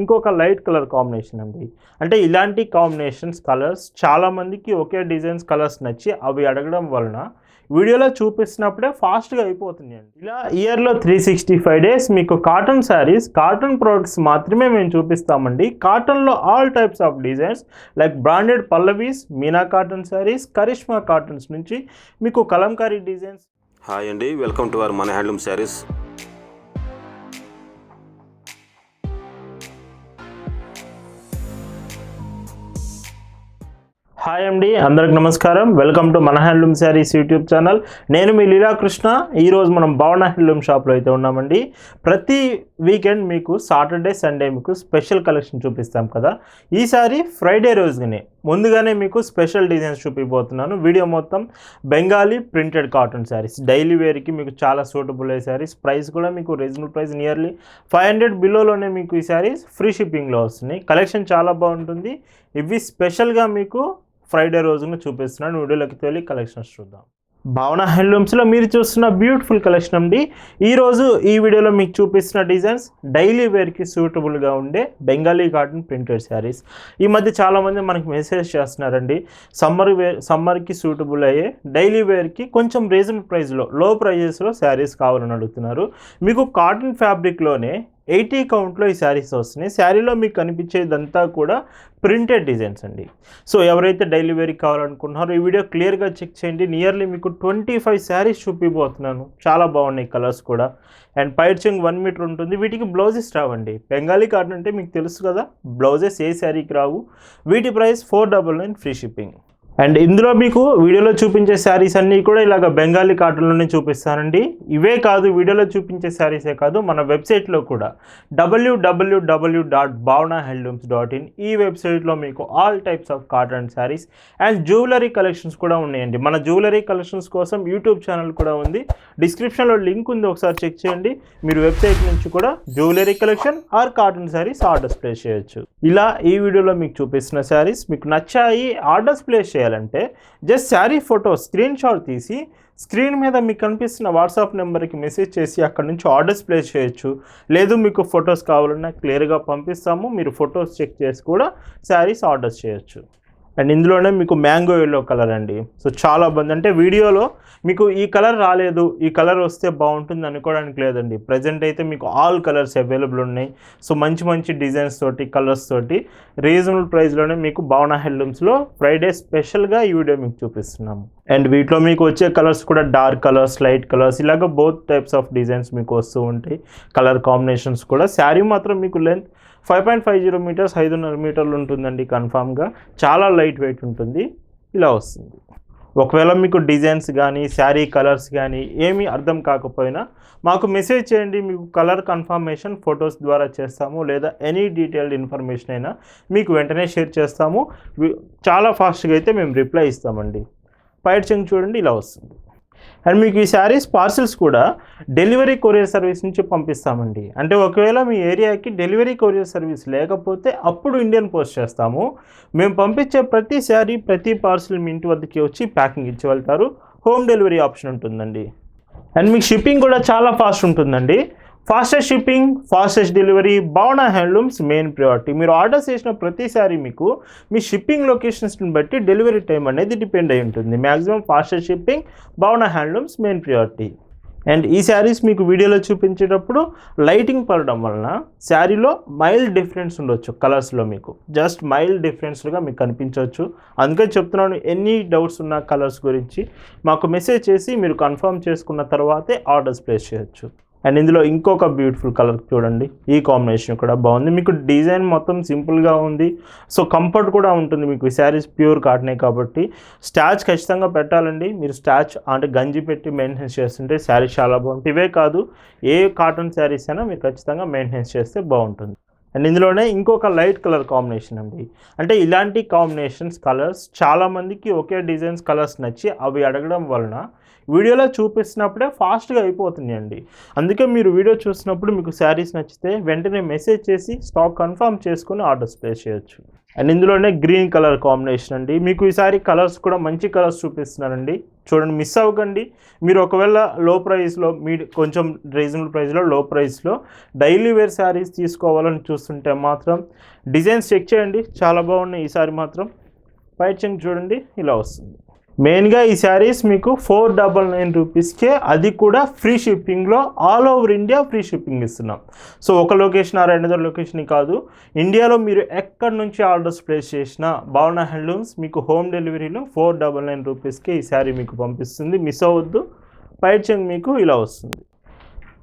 ఇంకొక light colour combination అండి. అంటే ఇలాంటి కాంబినేషన్స్ కలర్స్ చాలామందికి ఒకే డిజైన్స్ కలర్స్ నచ్చి అవి అడగడం వలన వీడియోలో చూపిస్తున్నప్పుడే ఫాస్ట్గా అయిపోతుంది అండి ఇలా ఇయర్లో త్రీ సిక్స్టీ ఫైవ్ డేస్ మీకు కాటన్ శారీస్ కాటన్ ప్రోడక్ట్స్ మాత్రమే మేము చూపిస్తామండి. కాటన్లో all types of designs like branded Pallavi's Meena cotton sarees Karishma cottons నుంచి మీకు కలంకారీ డిజైన్స్ హాయ్ అండి వెల్కమ్ టు అవర్ మన హ్యాండ్లూమ్ శారీస్. హాయ్ అండి అందరికి నమస్కారం. వెల్కమ్ టు మన హ్యాండ్లూమ్ శారీస్ యూట్యూబ్ ఛానల్ నేను మీ లీలాకృష్ణ ఈరోజు మనం భవన హ్యాండ్లూమ్ షాప్లో అయితే ఉన్నామండి. ప్రతి వీకెండ్ మీకు సాటర్డే సండే మీకు స్పెషల్ కలెక్షన్ చూపిస్తాం కదా. ఈసారి ఫ్రైడే రోజునే. ముందుగానే మీకు స్పెషల్ డిజైన్స్ చూపిపోతున్నాను. వీడియో మొత్తం Bengali printed cotton sarees daily వేర్కి మీకు చాలా సూటబుల్ అయ్యే శారీస్ ప్రైస్ కూడా మీకు reasonable price nearly five hundred బిలోలోనే మీకు ఈ శారీస్ ఫ్రీ షిప్పింగ్లో వస్తున్నాయి. కలెక్షన్ చాలా బాగుంటుంది. ఇవి స్పెషల్గా మీకు ఫ్రైడే రోజున చూపిస్తున్నాను. వీడియోలోకి తోలి కలెక్షన్స్ చూద్దాం. భావన హ్యాండ్లూమ్స్లో మీరు చూస్తున్న బ్యూటిఫుల్ కలెక్షన్ అండి. ఈరోజు ఈ వీడియోలో మీకు చూపిస్తున్న డిజైన్స్ డైలీ వేర్కి సూటబుల్గా ఉండే బెంగాలీ కాటన్ ప్రింటెడ్ శారీస్. ఈ మధ్య చాలామంది మనకి మెసేజ్ చేస్తున్నారండి సమ్మర్ వేర్ సమ్మర్కి సూటబుల్ అయ్యే డైలీ వేర్కి కొంచెం రీజనబుల్ ప్రైస్లో లో ప్రైజెస్లో శారీస్ కావాలని అడుగుతున్నారు. మీకు కాటన్ ఫ్యాబ్రిక్లోనే ఎయిటీ కౌంట్లో ఈ శారీస్ వస్తున్నాయి. శారీలో మీకు కనిపించేదంతా కూడా ప్రింటెడ్ డిజైన్స్ అండి. సో ఎవరైతే డైలీ వేర్కి కావాలనుకుంటున్నారో ఈ వీడియో క్లియర్గా చెక్ చేయండి. నియర్లీ మీకు ట్వంటీ ఫైవ్ శారీస్ చూపిపోతున్నాను చాలా బాగున్నాయి కలర్స్ కూడా. అండ్ పైర్చింగ్ వన్ మీటర్ ఉంటుంది. వీటికి బ్లౌజెస్ రావండి. బెంగాలీ కాటన్ అంటే మీకు తెలుసు కదా బ్లౌజెస్ ఏ శారీకి రావు. వీటి price four double nine free shipping. And ఇందులో మీకు వీడియోలో చూపించే శారీస్ అన్నీ కూడా ఇలాగ బెంగాలీ కాటన్లోనే చూపిస్తానండి. ఇవే కాదు వీడియోలో చూపించే శారీసే కాదు మన వెబ్సైట్లో కూడా. W W W dot Bhavana handlooms dot in ఈ వెబ్సైట్లో మీకు all types of cotton saris and jewellery collections కూడా ఉన్నాయండి. మన జ్యువెలరీ కలెక్షన్స్ కోసం యూట్యూబ్ ఛానల్ కూడా ఉంది. డిస్క్రిప్షన్లో లింక్ ఉంది ఒకసారి చెక్ చేయండి. మీరు వెబ్సైట్ నుంచి కూడా jewellery collection or cotton saris orders place చేయొచ్చు. ఇలా ఈ వీడియోలో మీకు చూపిస్తున్న శారీస్ మీకు నచ్చాయి ఆర్డర్స్ ప్లేస్ చేయాలంటే just sari photo screenshot తీసి స్క్రీన్ మీద మీకు కనిపిస్తున్న వాట్సాప్ నెంబర్కి మెసేజ్ చేసి అక్కడ నుంచి ఆర్డర్స్ ప్లేస్ చేయొచ్చు. లేదు మీకు ఫొటోస్ కావాలన్నా క్లియర్గా పంపిస్తాము. మీరు ఫొటోస్ చెక్ చేసి కూడా శారీస్ ఆర్డర్స్ చేయొచ్చు. అండ్ ఇందులోనే మీకు మ్యాంగో ఎల్లో కలర్ అండి. సో చాలా బాగుంది. అంటే వీడియోలో మీకు ఈ కలర్ రాలేదు ఈ కలర్ వస్తే బాగుంటుంది అనుకోవడానికి లేదండి. ప్రజెంట్ అయితే మీకు ఆల్ కలర్స్ అవైలబుల్ ఉన్నాయి. సో మంచి మంచి డిజైన్స్ తోటి కలర్స్ తోటి రీజనబుల్ ప్రైస్లోనే మీకు భావన హెడ్లూమ్స్లో ఫ్రైడే స్పెషల్గా ఈ వీడియో మీకు చూపిస్తున్నాము. అండ్ వీటిలో మీకు వచ్చే కలర్స్ కూడా డార్క్ కలర్స్ లైట్ కలర్స్ ఇలాగ బోత్ టైప్స్ ఆఫ్ డిజైన్స్ మీకు వస్తూ ఉంటాయి. కలర్ కాంబినేషన్స్ కూడా. శారీ మాత్రం మీకు length five point five zero metres ఐదున్నర మీటర్లు ఉంటుందండి కన్ఫామ్గా. చాలా లైట్ వెయిట్ ఉంటుంది. ఇలా వస్తుంది. ఒకవేళ మీకు డిజైన్స్ కానీ శారీ కలర్స్ కానీ ఏమీ అర్థం కాకపోయినా మాకు మెసేజ్ చేయండి. మీకు కలర్ కన్ఫర్మేషన్ ఫొటోస్ ద్వారా చేస్తాము. లేదా ఎనీ డీటెయిల్డ్ ఇన్ఫర్మేషన్ అయినా మీకు వెంటనే షేర్ చేస్తాము. చాలా ఫాస్ట్గా అయితే మేము రిప్లై ఇస్తామండి. పైట్ చెంగ్ చూడండి. ఇలా వస్తుంది. అండ్ మీకు ఈ శారీస్ పార్సిల్స్ కూడా డెలివరీ కొరియర్ సర్వీస్ నుంచి పంపిస్తామండి. అంటే ఒకవేళ మీ ఏరియాకి డెలివరీ కొరియర్ సర్వీస్ లేకపోతే అప్పుడు ఇండియన్ పోస్ట్ చేస్తాము. మేము పంపించే ప్రతి శారీ ప్రతి పార్సిల్ మీ ఇంటి వద్దకి వచ్చి ప్యాకింగ్ ఇచ్చి వెళ్తారు. హోమ్ డెలివరీ ఆప్షన్ ఉంటుందండి. అండ్ మీకు షిప్పింగ్ కూడా చాలా ఫాస్ట్ ఉంటుందండి. Fastest shipping fastest delivery Bhavana handlooms main priority మీరు ఆర్డర్ చేసిన ప్రతిసారి మీకు మీ షిప్పింగ్ లొకేషన్స్ని బట్టి డెలివరీ టైం అనేది డిపెండ్ అయి ఉంటుంది. Maximum fastest shipping Bhavana handlooms main priority and ఈ శారీస్ మీకు వీడియోలో చూపించేటప్పుడు లైటింగ్ పడడం వలన శారీలో మైల్డ్ డిఫరెన్స్ ఉండొచ్చు కలర్స్లో మీకు. జస్ట్ మైల్డ్ డిఫరెన్స్గా మీకు కనిపించవచ్చు. అందుకే చెప్తున్నాను ఎన్ని డౌట్స్ ఉన్న కలర్స్ గురించి మాకు మెసేజ్ చేసి మీరు కన్ఫర్మ్ చేసుకున్న తర్వాతే ఆర్డర్స్ ప్లేస్ చేయొచ్చు. అండ్ ఇందులో ఇంకొక బ్యూటిఫుల్ కలర్ చూడండి. ఈ కాంబినేషన్ కూడా బాగుంది. మీకు డిజైన్ మొత్తం సింపుల్గా ఉంది. సో కంఫర్ట్ కూడా ఉంటుంది మీకు. శారీస్ ప్యూర్ కాటనే కాబట్టి. స్టాచ్ ఖచ్చితంగా పెట్టాలండి. మీరు స్టాచ్ అంటే గంజి పెట్టి మెయింటెన్స్ చేస్తుంటే శారీ చాలా బాగుంటుంది ఇవే కాదు ఏ కాటన్ శారీస్ అయినా మీరు ఖచ్చితంగా మెయింటెన్స్ చేస్తే బాగుంటుంది. అండ్ ఇందులోనే ఇంకొక లైట్ కలర్ కాంబినేషన్ అండి. అంటే ఇలాంటి కాంబినేషన్స్ కలర్స్ చాలామందికి ఒకే డిజైన్స్ కలర్స్ నచ్చి అవి అడగడం వలన వీడియోలో చూపిస్తున్నప్పుడే ఫాస్ట్గా అయిపోతున్నాయండి. అందుకే మీరు వీడియో చూసినప్పుడు మీకు శారీస్ నచ్చితే వెంటనే మెసేజ్ చేసి స్టాక్ కన్ఫర్మ్ చేసుకుని ఆర్డర్స్ ప్లేస్ చేయొచ్చు. అండ్ ఇందులోనే గ్రీన్ కలర్ కాంబినేషన్ అండి. మీకు ఈసారి కలర్స్ కూడా మంచి కలర్స్ చూపిస్తున్నారండి. చూడండి మిస్ అవ్వకండి. మీరు ఒకవేళ లో ప్రైస్లో మీ కొంచెం రీజనబుల్ ప్రైస్లో లో ప్రైస్లో డైలీ వేర్ శారీస్ తీసుకోవాలని చూస్తుంటే మాత్రం డిజైన్స్ చెక్ చేయండి. చాలా బాగున్నాయి ఈసారి మాత్రం. వైట్ చెంగ్ చూడండి ఇలా వస్తుంది. మెయిన్గా ఈ శారీస్ మీకు ఫోర్ డబల్ నైన్ రూపీస్కే అది కూడా ఫ్రీ షిప్పింగ్లో all over India free shipping ఇస్తున్నాం. సో ఒక లొకేషన్ ఆ అనదర్ లొకేషన్ కాదు. ఇండియాలో మీరు ఎక్కడి నుంచి ఆర్డర్స్ ప్లేస్ చేసినా భావన హ్యాండ్లూమ్స్ మీకు హోమ్ డెలివరీలో ఫోర్ డబల్ నైన్ రూపీస్కి ఈ శారీ మీకు పంపిస్తుంది. మిస్ అవ్వద్దు. పైట్ మీకు ఇలా వస్తుంది.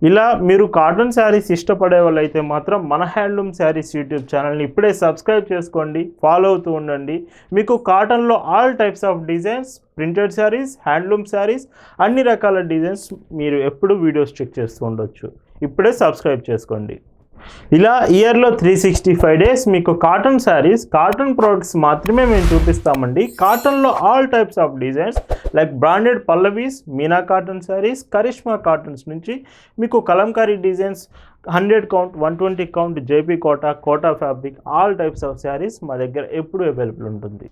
ఇలా మీరు కాటన్ శారీస్ ఇష్టపడే వాళ్ళైతే మాత్రం మన హ్యాండ్లూమ్ శారీస్ యూట్యూబ్ ఛానల్ని ఇప్పుడే సబ్స్క్రైబ్ చేసుకోండి ఫాలో అవుతూ ఉండండి. మీకు కాటన్లో all types of designs printed saris handloom saris అన్ని రకాల డిజైన్స్ మీరు ఎప్పుడు వీడియోస్ చెక్ చేస్తూ ఉండొచ్చు. ఇప్పుడే సబ్స్క్రైబ్ చేసుకోండి. ఇలా ఇయర్లో త్రీ సిక్స్టీ ఫైవ్ డేస్ మీకు కాటన్ శారీస్ కాటన్ ప్రోడక్ట్స్ మాత్రమే మేము చూపిస్తామండి. కాటన్లో all types of designs like branded Pallavi's Meena cotton saris Karishma cottons నుంచి మీకు Kalamkari designs hundred count one twenty count JP Kota Kota fabric all types of saris మా దగ్గర ఎప్పుడూ అవైలబుల్ ఉంటుంది.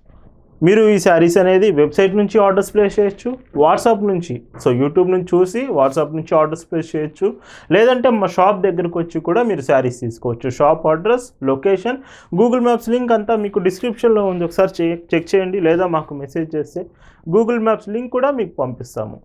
మీరు ఈ శారీస్ అనేది వెబ్సైట్ నుంచి ఆర్డర్స్ ప్లేస్ చేయొచ్చు వాట్సాప్ నుంచి. సో యూట్యూబ్ నుంచి చూసి వాట్సాప్ నుంచి ఆర్డర్స్ ప్లేస్ చేయొచ్చు. లేదంటే మా షాప్ దగ్గరకు వచ్చి కూడా మీరు శారీస్ తీసుకోవచ్చు. Shop address location Google maps link అంతా మీకు డిస్క్రిప్షన్లో ఉంది. ఒకసారి చెక్ చెక్ చేయండి లేదా మాకు మెసేజ్ చేస్తే గూగుల్ మ్యాప్స్ లింక్ కూడా మీకు పంపిస్తాము.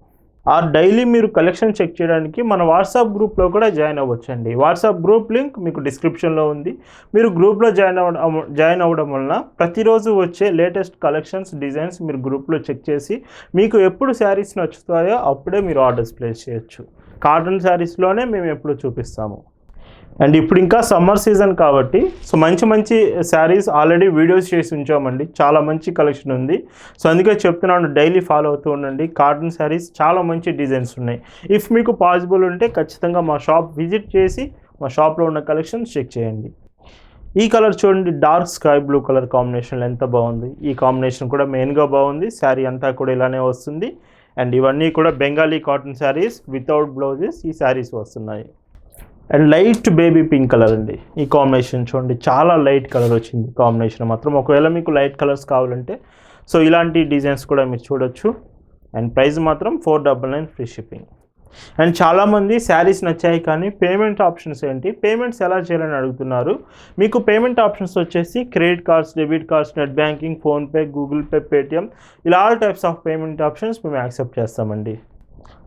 ఆ డైలీ మీరు కలెక్షన్ చెక్ చేయడానికి మన వాట్సాప్ గ్రూప్లో కూడా జాయిన్ అవ్వచ్చండి. వాట్సాప్ గ్రూప్ లింక్ మీకు డిస్క్రిప్షన్లో ఉంది. మీరు గ్రూప్లో జాయిన్ అవ్వడం జాయిన్ అవ్వడం వలన ప్రతిరోజు వచ్చే లేటెస్ట్ కలెక్షన్స్ డిజైన్స్ మీరు గ్రూప్లో చెక్ చేసి మీకు ఎప్పుడు శారీస్ నచ్చుతాయో అప్పుడే మీరు ఆర్డర్స్ ప్లేస్ చేయొచ్చు. కాటన్ శారీస్లోనే మేము ఎప్పుడు చూపిస్తాము. అండ్ ఇప్పుడు ఇంకా సమ్మర్ సీజన్ కాబట్టి సో మంచి మంచి శారీస్ ఆల్రెడీ వీడియోస్ చేసి ఉంచామండి. చాలా మంచి కలెక్షన్ ఉంది. సో అందుకే చెప్తున్నాను డైలీ ఫాలో అవుతూ ఉండండి. కాటన్ శారీస్ చాలా మంచి డిజైన్స్ ఉన్నాయి. ఇఫ్ మీకు పాసిబుల్ ఉంటే ఖచ్చితంగా మా షాప్ విజిట్ చేసి మా షాప్లో ఉన్న కలెక్షన్స్ చెక్ చేయండి. ఈ కలర్ చూడండి డార్క్ స్కై బ్లూ కలర్ కాంబినేషన్లో ఎంత బాగుంది. ఈ కాంబినేషన్ కూడా మెయిన్గా బాగుంది. శారీ అంతా కూడా ఇలానే వస్తుంది. అండ్ ఇవన్నీ కూడా Bengali cotton saris without blouses ఈ శారీస్ వస్తున్నాయి. And light baby pink colour అండి. ఈ కాంబినేషన్ చూడండి చాలా లైట్ కలర్ వచ్చింది కాంబినేషన్ మాత్రం. ఒకవేళ మీకు లైట్ కలర్స్ కావాలంటే సో ఇలాంటి డిజైన్స్ కూడా మీరు చూడొచ్చు. అండ్ ప్రైస్ మాత్రం four double nine free shipping. And చాలామంది శారీస్ నచ్చాయి కానీ పేమెంట్ ఆప్షన్స్ ఏంటి? పేమెంట్స్ ఎలా చేయాలని అడుగుతున్నారు. మీకు పేమెంట్ ఆప్షన్స్ వచ్చేసి credit cards debit cards net banking PhonePe Google Pay Paytm ఇలా all types of payment options మేము యాక్సెప్ట్ చేస్తామండి.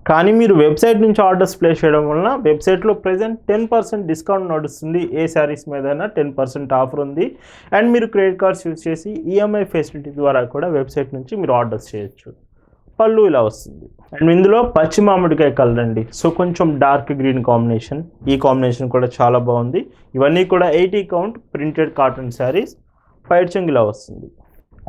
కానీ మీరు వెబ్సైట్ నుంచి ఆర్డర్స్ ప్లేస్ చేయడం వలన వెబ్సైట్లో ప్రజెంట్ టెన్ పర్సెంట్ డిస్కౌంట్ నడుస్తుంది. ఏ శారీస్ మీదైనా టెన్ పర్సెంట్ ఆఫర్ ఉంది. అండ్ మీరు క్రెడిట్ కార్డ్స్ యూజ్ చేసి ఈఎంఐ ఫెసిలిటీ ద్వారా కూడా వెబ్సైట్ నుంచి మీరు ఆర్డర్స్ చేయొచ్చు. పళ్ళు ఇలా వస్తుంది. అండ్ ఇందులో పచ్చి మామిడికాయ కలర్ అండి. సో కొంచెం డార్క్ గ్రీన్ కాంబినేషన్. ఈ కాంబినేషన్ కూడా చాలా బాగుంది. ఇవన్నీ కూడా eighty count printed cotton saris. పైడ్చంగ్ ఇలా వస్తుంది.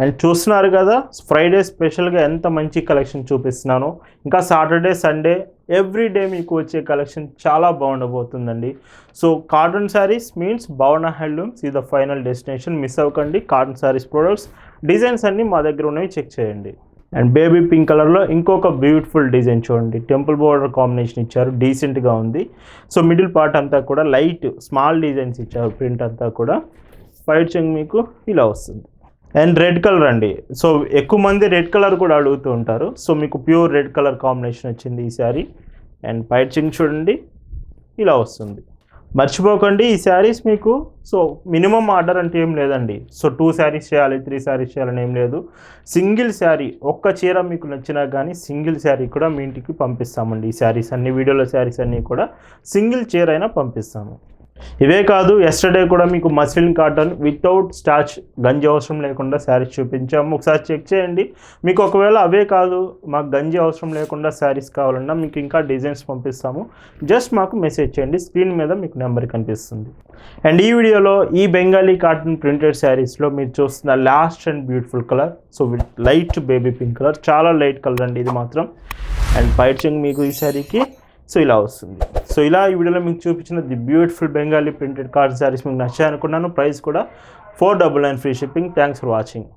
అండ్ చూస్తున్నారు కదా ఫ్రైడే స్పెషల్గా ఎంత మంచి కలెక్షన్ చూపిస్తున్నాను. ఇంకా సాటర్డే సండే ఎవ్రీ డే మీకు వచ్చే కలెక్షన్ చాలా బాగుండబోతుందండి. So cotton saris means Bhavana handlooms ఇది ద ఫైనల్ డెస్టినేషన్. మిస్ అవ్వకండి కాటన్ శారీస్ ప్రొడక్ట్స్ డిజైన్స్ అన్నీ మా దగ్గర ఉన్నవి చెక్ చేయండి. అండ్ బేబీ పింక్ కలర్లో ఇంకొక బ్యూటిఫుల్ డిజైన్ చూడండి. టెంపుల్ బోర్డర్ కాంబినేషన్ ఇచ్చారు డీసెంట్గా ఉంది. సో మిడిల్ పార్ట్ అంతా కూడా లైట్ స్మాల్ డిజైన్స్ ఇచ్చారు ప్రింట్ అంతా కూడా. ఫైట్ చెంగ్ మీకు ఇలా వస్తుంది. అండ్ రెడ్ కలర్ అండి. సో ఎక్కువ మంది రెడ్ కలర్ కూడా అడుగుతూ ఉంటారు. సో మీకు ప్యూర్ రెడ్ కలర్ కాంబినేషన్ వచ్చింది ఈ శారీ. అండ్ వైట్ చూడండి. ఇలా వస్తుంది. మర్చిపోకండి ఈ శారీస్ మీకు. సో మినిమం ఆర్డర్ అంటే ఏం లేదండి. సో టూ శారీస్ చేయాలి త్రీ శారీస్ చేయాలని ఏం లేదు. సింగిల్ శారీ ఒక్క చీర మీకు నచ్చినా కానీ సింగిల్ శారీ కూడా మీ ఇంటికి పంపిస్తామండి ఈ శారీస్ అన్ని వీడియోలో శారీస్ అన్నీ కూడా సింగిల్ చీర అయినా పంపిస్తాము. ఇవే కాదు ఎస్టర్డే కూడా మీకు మస్లిన్ కాటన్ వితౌట్ స్టార్చ్ గంజి అవసరం లేకుండా శారీస్ చూపించాము. ఒకసారి చెక్ చేయండి. మీకు ఒకవేళ అవే కాదు మాకు గంజి అవసరం లేకుండా శారీస్ కావాలన్నా మీకు ఇంకా డిజైన్స్ పంపిస్తాము. జస్ట్ మాకు మెసేజ్ చేయండి. స్క్రీన్ మీద మీకు నెంబర్ కనిపిస్తుంది. అండ్ ఈ వీడియోలో ఈ బెంగాలీ కాటన్ ప్రింటెడ్ శారీస్లో మీరు చూస్తున్న last and beautiful colour so with light baby pink colour చాలా లైట్ కలర్ అండి ఇది మాత్రం. అండ్ పైచింగ్ మీకు ఈ శారీకి సో ఇలా వస్తుంది. సో ఇలా ఈ వీడియోలో మీకు చూపించిన the beautiful Bengali printed card saris మీకు నచ్చాయనుకున్నాను. ప్రైస్ కూడా four double nine free shipping. Thanks for watching